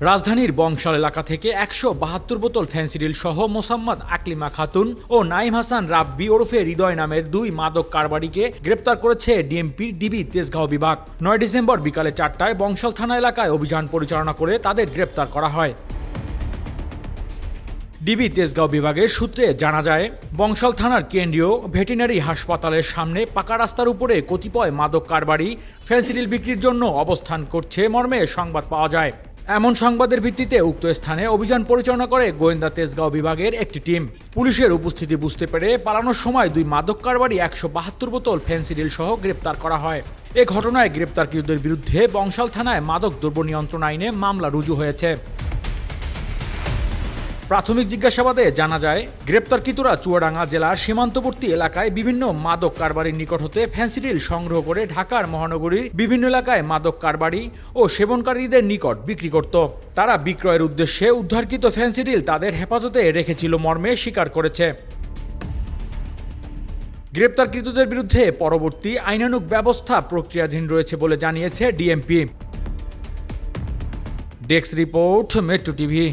রাজধানীর বংশাল এলাকা থেকে একশো বাহাত্তর বোতল ফ্যান্সিডিল সহ মোসাম্মদ আকলিমা খাতুন ও নাইম হাসান রাব্বি ওরফে হৃদয় নামের দুই মাদক কারবারিকে গ্রেপ্তার করেছে ডিএমপির ডিবি তেজগাঁও বিভাগ। নয় ডিসেম্বর বিকালে চারটায় বংশাল থানা এলাকায় অভিযান পরিচালনা করে তাদের গ্রেপ্তার করা হয়। ডিবি তেজগাঁও বিভাগের সূত্রে জানা যায়, বংশাল থানার কেন্দ্রীয় ভেটেরিনারি হাসপাতালের সামনে পাকা রাস্তার উপরে কতিপয় মাদক কারবারি ফেন্সিডিল বিক্রির জন্য অবস্থান করছে মর্মে সংবাদ পাওয়া যায়। এমন সংবাদের ভিত্তিতে উক্ত স্থানে অভিযান পরিচালনা করে গোয়েন্দা তেজগাঁও বিভাগের একটি টিম। পুলিশের উপস্থিতি বুঝতে পেরে পালানোর সময় দুই মাদক কারবারি একশো বাহাত্তর বোতল ফেন্সিডিল সহ গ্রেপ্তার করা হয়। এ ঘটনায় গ্রেপ্তারকৃতদের বিরুদ্ধে বংশাল থানায় মাদক দ্রব্য নিয়ন্ত্রণ আইনে মামলা রুজু হয়েছে। প্রাথমিক জিজ্ঞাসাবাদে জানা যায়, গ্রেপ্তারকৃতরা চুয়াডাঙ্গা জেলার সীমান্তবর্তী এলাকায় বিভিন্ন মাদক কারবারির নিকট হতে ফ্যান্সিডিল সংগ্রহ করে ঢাকার মহানগরীর বিভিন্ন এলাকায় মাদক কারবারি ও সেবনকারীদের নিকট বিক্রি করত। তারা বিক্রয়ের উদ্দেশ্যে উদ্ধারকৃত ফ্যান্সিডিল তাদের হেফাজতে রেখেছিল মর্মে স্বীকার করেছে। গ্রেপ্তারকৃতদের বিরুদ্ধে পরবর্তী আইনানুগ ব্যবস্থা প্রক্রিয়াধীন রয়েছে বলে জানিয়েছে DMP. Desk report, metro TV.